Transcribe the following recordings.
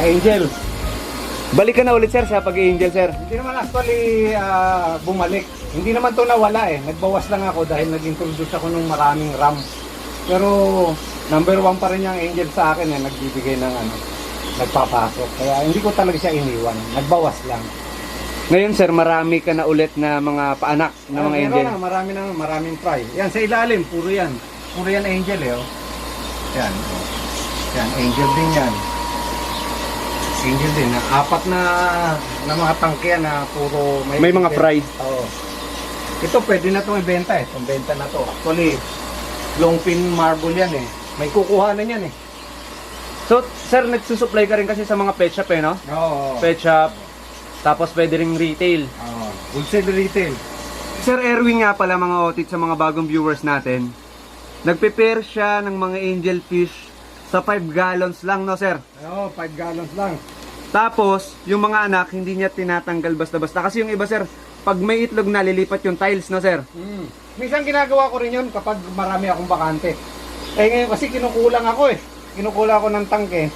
Angel. Balik ka na ulit sir sa pag-angel sir. Hindi naman actually ah, bumalik. Hindi naman to nawala eh. Nagbawas lang ako dahil nag-introduce ako ng maraming RAM. Pero number one pa rin yung Angel sa akin eh. Nagbibigay ng ano, nagpapasok. Kaya hindi ko talaga siya iniwan. Nagbawas lang. Ngayon sir, marami ka na ulit na mga paanak na Ah, mga meron angel. Na, marami na, maraming fry. Yan, sa ilalim, puro yan. Puro yan angel eh. Oh. Yan. Oh. Yan, angel din yan. Angel din. Na, apat na, na mga tangke na puro May mga fry. Oo. Ito pwede na itong ibenta eh. Itong benta na to. Actually, long pin marble yan eh. May kukuhanan yan eh. So sir, nagsusupply ka rin kasi sa mga pet shop eh no? Oo. Pet shop, tapos pwede ring retail. Oo. Wholesale retail. Sir Erwin nga pala mga otit sa mga bagong viewers natin. Nagprepare siya ng mga angel fish sa 5 gallons lang no sir? Oo, 5 gallons lang. Tapos, yung mga anak, hindi niya tinatanggal basta-basta. Kasi yung iba, sir, pag may itlog na, lilipat yung tiles, no, sir? Mm. Minsan ginagawa ko rin yun kapag marami akong bakante. Eh ngayon kasi kinukulang ako eh. Kinukulang ako ng tangke.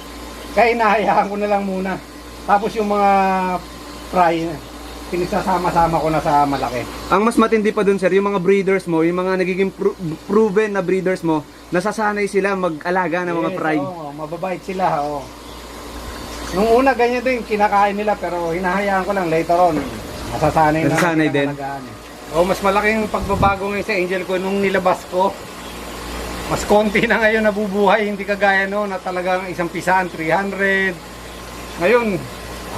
Kaya inahayaan ko na lang muna. Tapos yung mga fry, pinisasama-sama ko na sa malaki. Ang mas matindi pa dun, sir, yung mga breeders mo, yung mga nagiging pro- proven na breeders mo, nasasanay sila mag-alaga ng mga Yes, fry. oo, mababait sila. Oo. Nung una ganyan din, kinakain nila pero hinahayaan ko lang later on. Masasanay na. Nasasanay sila din. Oh, mas malaki yung pagbabago ngayon sa Angel ko nung nilabas ko. Mas konti na ngayon nabubuhay, hindi kagaya no na talagang isang pisan, 300. Ngayon,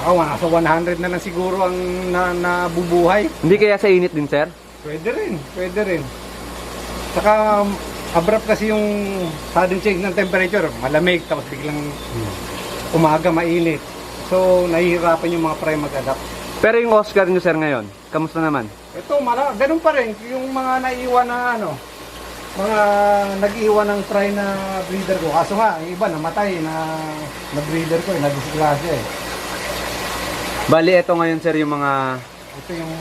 ako, nasa 100 na lang siguro ang na, nabubuhay. Hindi kaya sa init din, sir? Pwede rin, pwede rin. Saka abrupt kasi yung sudden change ng temperature. Malamig, tapos biglang umaga mainit. So, nahihirapan yung mga fry mag-adapt. Pero yung Oscar nyo, sir, ngayon, kamusta naman? Ito, mala, ganun pa rin. Yung mga naiwan na ano, mga nag-iwan ng fry na breeder ko. Kaso nga, yung iba namatay na, na breeder ko, eh, na-disgrasya eh. Bali, eto ngayon, sir, yung mga... Ito yung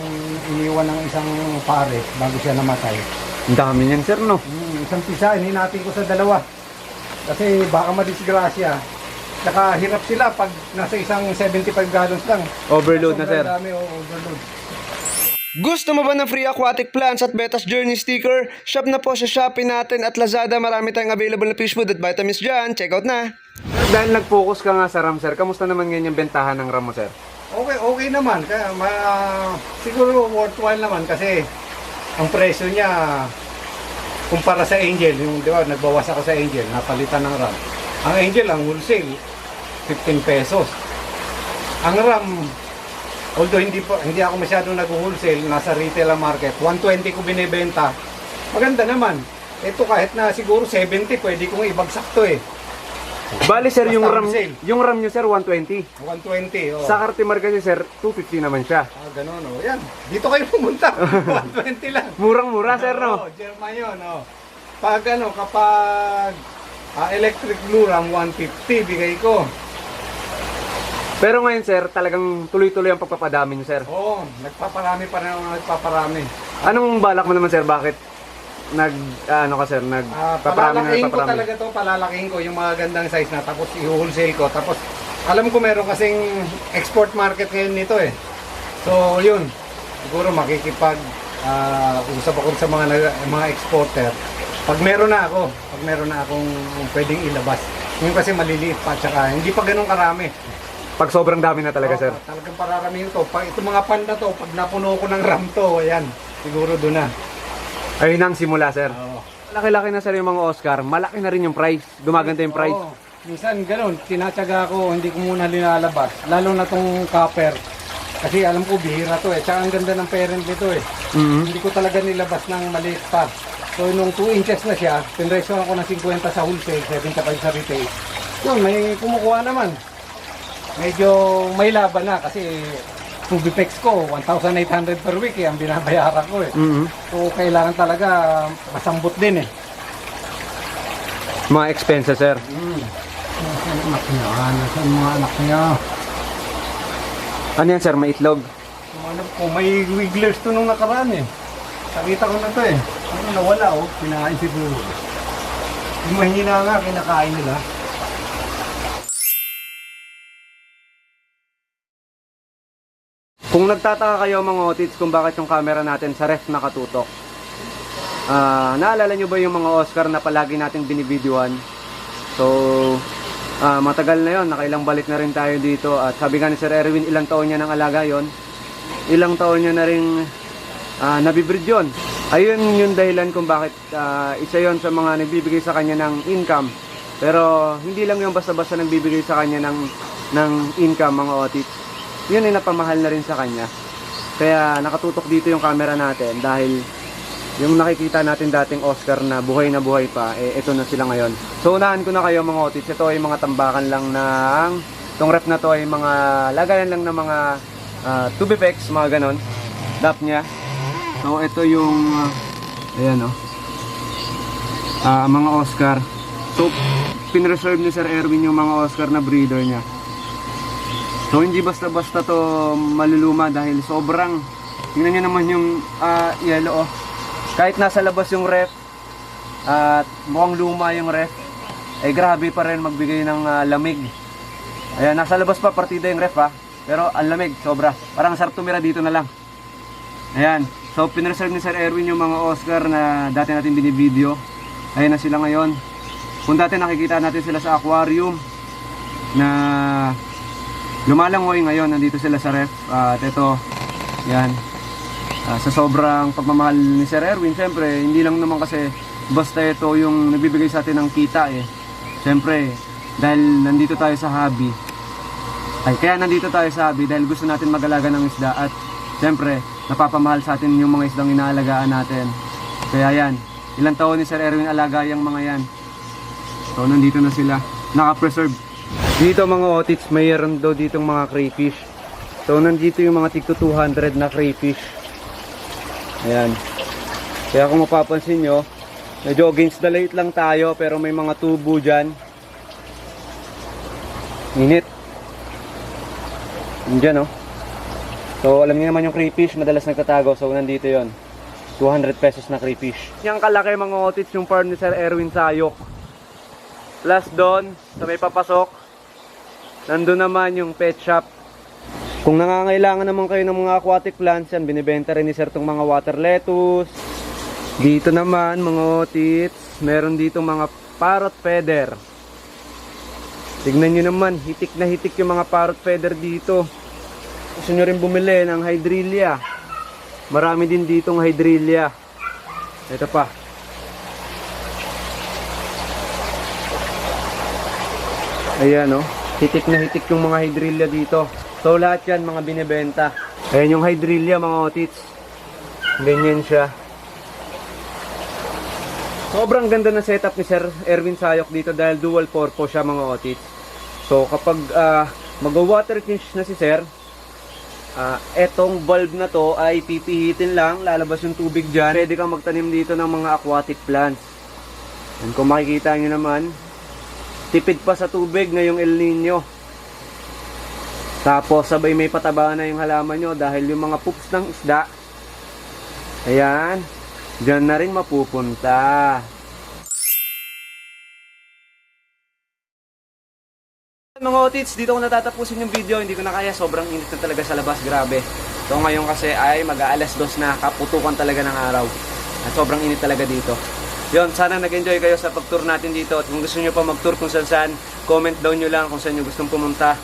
iniwan ng isang pare bago siya namatay. Ang dami niyan, sir, no? Hmm, isang pisa, hinati ko sa dalawa. Kasi baka madisgrasya. Saka hirap sila pag nasa isang 75 gallons lang. Overload na, sir. dami, oh, overload. Gusto mo ba ng free aquatic plants at Betas Journey sticker? Shop na po sa Shopee natin at Lazada. Marami tayong available na fish food at vitamins dyan. Check out na! Dahil nag-focus ka nga sa RAM, sir, kamusta naman ngayon yung bentahan ng RAM mo, sir? Okay, okay naman. Kaya, ma, siguro worthwhile naman kasi ang presyo niya kumpara sa Angel, yung di ba, nagbawas ako sa Angel, napalitan ng RAM. Ang Angel, ang wholesale, 15 pesos. Ang RAM, although hindi pa hindi ako masyadong nag-wholesale, nasa retail ang market, 120 ko binebenta. Maganda naman. Ito kahit na siguro 70, pwede kong ibagsak to eh. Bali, sir, yung RAM, sale. yung RAM nyo, sir, 120. 120, oh. Sa Cartimar kasi, sir, 250 naman siya. Ah, ganun, oh. Yan. Dito kayo pumunta. 120 lang. Murang-mura, sir, no? Oo, German yun, oh. Pag ano, kapag ah, electric blue RAM 150, bigay ko. Pero ngayon, sir, talagang tuloy-tuloy ang pagpapadami nyo, sir. Oo, nagpaparami pa rin ako nagpaparami. Anong balak mo naman, sir? Bakit nag, ano ka, sir, nag, Ah, paparami na ko talaga to, palalakihin ko yung mga gandang size na tapos i-wholesale ko. Tapos alam ko meron kasing export market ngayon nito eh. So yun, siguro makikipag ah, usap ako sa mga mga exporter. Pag meron na ako, pag meron na akong pwedeng ilabas. Ngayon kasi maliliit pa tsaka hindi pa ganun karami. Pag sobrang dami na talaga, Oo, sir. Talagang pararamihin to. Pag itong mga pan na to, pag napuno ko ng ram to, ayan, siguro doon na. Ayun ang simula, sir. Oo. Laki-laki na, sir, yung mga Oscar. Malaki na rin yung price. Gumaganda yung price. Oo. Minsan ganun, tinatsaga ko, hindi ko muna linalabas. Lalo na tong copper. Kasi alam ko, bihira to eh. Tsaka ang ganda ng parent nito eh. Mhm. Hindi ko talaga nilabas ng maliit pa. So nung 2 inches na siya, pinreso ko ng 50 sa wholesale, 75 sa retail. Yun, may kumukuha naman. Medyo may laban na kasi Tubipex ko, 1,800 per week eh, ang binabayaran ko eh. Mhm. So kailangan talaga masambot din eh. Mga expenses, sir. Mm. Nasaan anak niya? Nasaan mga anak niya? Ano yan, sir? May itlog? Anak ko, may wigglers to nung nakaraan eh. Nakita ko na to eh. Ano nawala oh, kinain siguro. Yung mahina nga, kinakain nila. Kung nagtataka kayo mga otits kung bakit yung camera natin sa ref nakatutok. Ah, naalala nyo ba yung mga Oscar na palagi nating binibidyoan? So, ah, matagal na yon, nakailang balik na rin tayo dito at sabi nga ni Sir Erwin, ilang taon niya nang alaga yon, ilang taon niya na rin ah, nabibrid yun. Ayun yung dahilan kung bakit ah, isa yon sa mga nagbibigay sa kanya ng income. Pero hindi lang yung basta-basta nagbibigay sa kanya ng, ng income mga otits. Yun ay napamahal na rin sa kanya. Kaya nakatutok dito yung camera natin dahil yung nakikita natin dating Oscar na buhay na buhay pa, eh ito na sila ngayon. So unahan ko na kayo mga otits. Ito ay mga tambakan lang ng Itong rep na to ay mga lagayan lang ng mga uh, tube effects, mga ganon. Dap niya. So ito yung uh, ayan oh. Ah, mga Oscar. So pinreserve ni Sir Erwin yung mga Oscar na breeder niya. So hindi basta-basta to maluluma dahil sobrang tingnan niyo naman yung ah, yellow oh. Kahit nasa labas yung ref at mukhang luma yung ref, eh grabe pa rin magbigay ng ah, lamig. Ayan, nasa labas pa partida yung ref ha. Pero ang lamig, sobra. Parang sarap tumira dito na lang. Ayan. So, pinreserve ni Sir Erwin yung mga Oscar na dati natin binivideo. Ayan na sila ngayon. Kung dati nakikita natin sila sa aquarium na lumalangoy ngayon, nandito sila sa ref. At ito, yan. Ah, sa sobrang pagmamahal ni Sir Erwin, syempre, hindi lang naman kasi basta ito yung nagbibigay sa atin ng kita eh. Syempre, dahil nandito tayo sa hobby, ay, kaya nandito tayo sa hobby dahil gusto natin mag-alaga ng isda at siyempre, napapamahal sa atin yung mga isdang inaalagaan natin. Kaya yan, ilang taon ni Sir Erwin alaga yung mga yan. So, nandito na sila. Naka-preserve. Dito mga otits, mayroon daw ditong mga crayfish. So, nandito yung mga tigto 200 na crayfish. Ayan. Kaya kung mapapansin nyo, medyo against the light lang tayo pero may mga tubo dyan. Init. Dyan, oh. So, alam niyo naman yung crayfish, madalas nagtatago. So, nandito yon 200 pesos na crayfish. Yung kalaki mga otits, yung farm ni Sir Erwin Sayok. Plus doon, sa may papasok, nandun naman yung pet shop. Kung nangangailangan naman kayo ng mga aquatic plants, yan, binibenta rin ni Sir tong mga water lettuce. Dito naman, mga otits, meron dito mga parrot feather. Tignan nyo naman, hitik na hitik yung mga parrot feather dito. Gusto nyo rin bumili ng hydrelia. Marami din ditong hydrelia. Ito pa. Ayan oh. Hitik na hitik yung mga hydrelia dito. So lahat yan mga binibenta. Ayan yung hydrelia mga otits. Ganyan siya. Sobrang ganda na setup ni Sir Erwin Sayok dito dahil dual purpose siya mga otits. So kapag uh, mag-water change na si Sir, ah etong bulb na to ay pipihitin lang, lalabas yung tubig dyan. Pwede kang magtanim dito ng mga aquatic plants. And kung makikita nyo naman, tipid pa sa tubig na yung El Nino. Tapos sabay may pataba na yung halaman nyo dahil yung mga poops ng isda, ayan, dyan na rin mapupunta. Mga otits, dito ko natatapusin yung video. Hindi ko na kaya. Sobrang init na talaga sa labas. Grabe. So ngayon kasi ay mag-aalas dos na. Kaputukan talaga ng araw. At sobrang init talaga dito. Yun, sana nag-enjoy kayo sa pag-tour natin dito. At kung gusto nyo pa mag-tour kung saan saan, comment down nyo lang kung saan nyo gustong pumunta.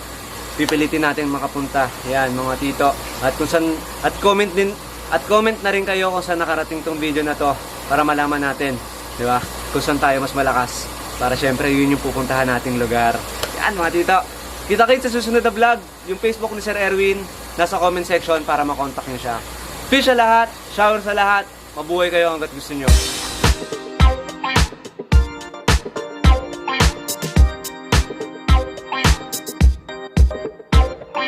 Pipilitin natin makapunta. Yan, mga tito. At kung saan, at comment din, at comment na rin kayo kung saan nakarating tong video na to para malaman natin, di ba? Kung saan tayo mas malakas. Para syempre yun yung pupuntahan nating lugar. Yan mga tito. Kita kayo sa susunod na vlog. Yung Facebook ni Sir Erwin, nasa comment section para makontak nyo siya. Fish sa lahat, shower sa lahat. Mabuhay kayo hanggat gusto nyo.